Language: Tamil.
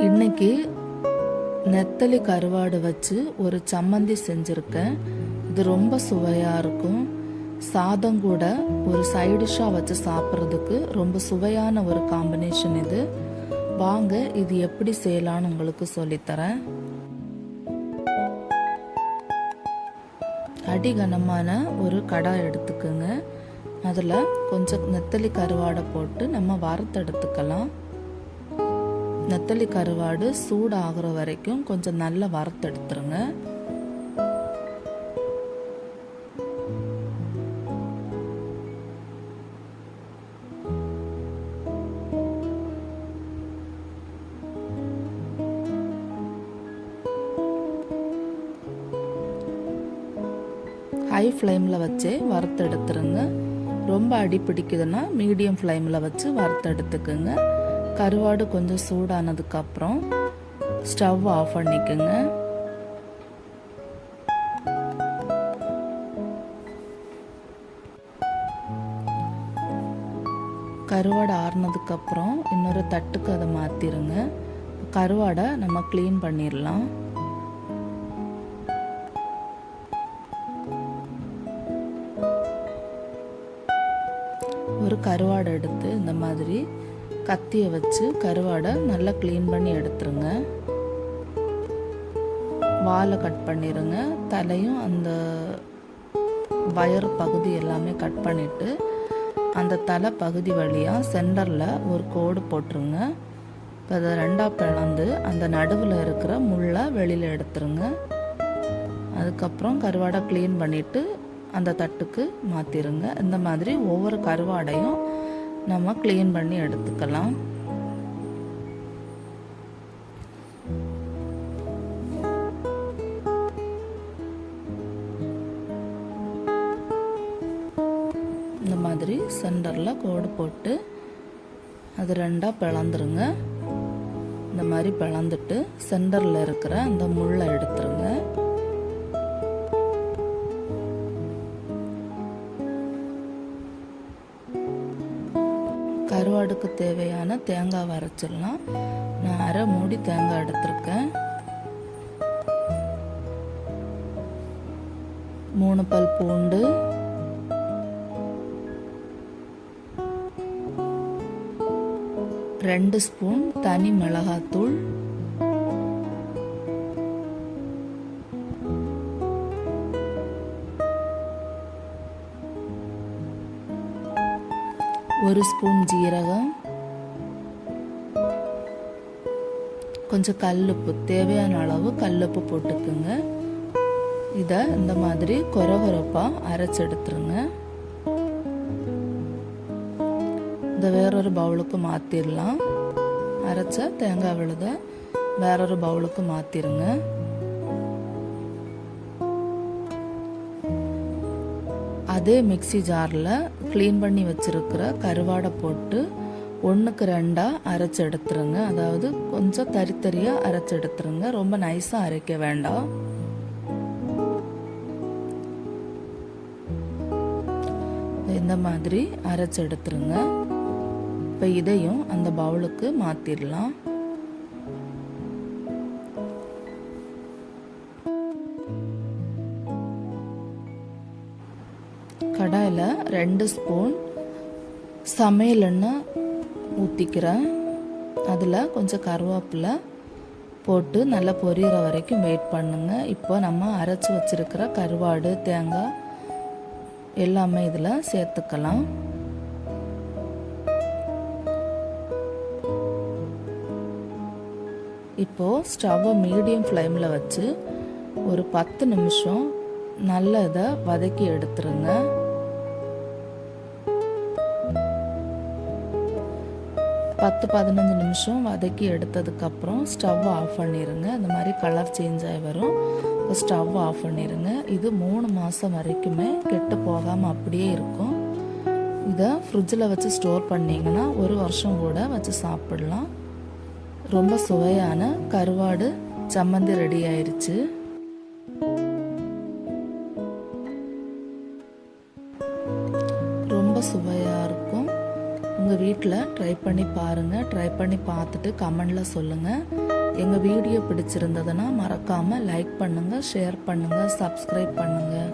இன்னைக்கு நெத்தலி கருவாடு வச்சு ஒரு சம்மந்தி செஞ்சுருக்கேன். இது ரொம்ப சுவையாக இருக்கும். சாதம் கூட ஒரு சைடிஷாக வச்சு சாப்பிட்றதுக்கு ரொம்ப சுவையான ஒரு காம்பினேஷன் இது. வாங்க இது எப்படி செய்யலான்னு உங்களுக்கு சொல்லித்தரேன். அடிகனமான ஒரு கடாய் எடுத்துக்குங்க. அதில் கொஞ்சம் நெத்தலி கருவாடை போட்டு நம்ம வறுத்தெடுத்துக்கலாம். நெத்தலி கருவாடு சூடாகிற வரைக்கும் கொஞ்சம் நல்லா வறுத்தெடுத்துருங்க. ஹை ஃப்ளேமில் வச்சே வறுத்தெடுத்துருங்க. ரொம்ப அடி பிடிக்குதுன்னா மீடியம் ஃப்ளேமில் வச்சு வறுத்தெடுத்துக்குங்க. கருவாடு கொஞ்சம் சூடானதுக்கப்புறம் ஸ்டவ் ஆஃப் பண்ணிக்கோங்க. கருவாடை ஆறுனதுக்கப்புறம் இன்னொரு தட்டுக்கு அதை மாற்றிடுங்க கருவாடை நம்ம க்ளீன் பண்ணிடலாம். ஒரு கருவாடை எடுத்து இந்த மாதிரி கத்தியை வச்சு கருவாடை நல்லா க்ளீன் பண்ணி எடுத்துருங்க. வாலை கட் பண்ணிடுங்க தலையும் அந்த வயர் பகுதி எல்லாமே கட் பண்ணிவிட்டு அந்த தலை பகுதி வழியாக சென்டரில் ஒரு கோடு போட்டுருங்க. இப்போ அதை ரெண்டாக பிளந்து அந்த நடுவில் இருக்கிற முள்ளை வெளியில் எடுத்துருங்க. அதுக்கப்புறம் கருவாடை க்ளீன் பண்ணிவிட்டு அந்த தட்டுக்கு மாற்றிருங்க இந்த மாதிரி ஒவ்வொரு கருவாடையும் நம்ம க்ளீன் பண்ணி எடுத்துக்கலாம். இந்த மாதிரி சென்டரில் கோடு போட்டு அது ரெண்டாக பிளந்துருங்க. இந்த மாதிரி பிளந்துட்டு சென்டரில் இருக்கிற அந்த முள்ளை எடுத்துருங்க. கருவாடுக்கு தேவையான தேங்காய் வரைச்சிடலாம் நான் அரை மூடி தேங்காய் எடுத்திருக்கேன். மூணு பல் பூண்டு. ரெண்டு ஸ்பூன் தனி மிளகாத்தூள். ஒரு ஸ்பூன் ஜீரகம். கொஞ்சம் கல்லுப்பு தேவையான அளவு கல்லுப்பு போட்டுக்குங்க. இதை இந்த மாதிரி கொர கொரப்பாக அரைச்செடுத்துருங்க இந்த வேறொரு பவுலுக்கு மாற்றிடலாம் அரைச்ச தேங்காய் விழுத வேறொரு பவுலுக்கு மாற்றிருங்க அதே மிக்சி ஜாரில் க்ளீன் பண்ணி வச்சுருக்கிற கருவாடை போட்டு ஒன்றுக்கு ரெண்டாக அரைச்சி எடுத்துருங்க. அதாவது கொஞ்சம் தரித்தரியாக அரைச்சி எடுத்துருங்க. ரொம்ப நைஸாக அரைக்க வேண்டாம். இந்த மாதிரி அரைச்சி எடுத்துருங்க. இப்போ இதையும் அந்த பவுலுக்கு மாற்றிடலாம் கடாயில் ரெண்டு ஸ்பூன் சமையல் எண்ணெய் ஊற்றிக்கிறேன் அதில் கொஞ்சம் கருவேப்பிலை போட்டு நல்லா பொரியிற வரைக்கும் வெயிட் பண்ணுங்க. இப்போ நம்ம அரைச்சி வச்சுருக்கிற கருவாடு தேங்காய் எல்லாமே இதில் சேர்த்துக்கலாம். இப்போது ஸ்டவ்வை மீடியம் ஃப்ளேமில் வச்சு ஒரு பத்து நிமிஷம் நல்ல இதை வதக்கி எடுத்துருங்க. பத்து பதினஞ்சு நிமிஷம் வதக்கி எடுத்ததுக்கப்புறம் ஸ்டவ் ஆஃப் பண்ணிடுங்க இந்த மாதிரி கலர் சேஞ்ச் ஆகி வரும். இப்போ ஸ்டவ் ஆஃப் பண்ணிடுங்க இது மூணு மாதம் வரைக்குமே கெட்டு போகாமல் அப்படியே இருக்கும். இதை ஃப்ரிட்ஜில் வச்சு ஸ்டோர் பண்ணிங்கன்னா ஒரு வருஷம் கூட வச்சு சாப்பிடலாம். ரொம்ப சுவையான கருவாடு சம்மந்தி ரெடி ஆயிடுச்சு ரொம்ப சுவையாக இருக்கும். உங்கள் வீட்டில் ட்ரை பண்ணி பாருங்கள் ட்ரை பண்ணி பார்த்துட்டு கமெண்டில் சொல்லுங்கள் எங்கள் வீடியோ பிடிச்சிருந்ததுன்னா மறக்காமல் லைக் பண்ணுங்கள் ஷேர் பண்ணுங்கள் சப்ஸ்கிரைப் பண்ணுங்கள்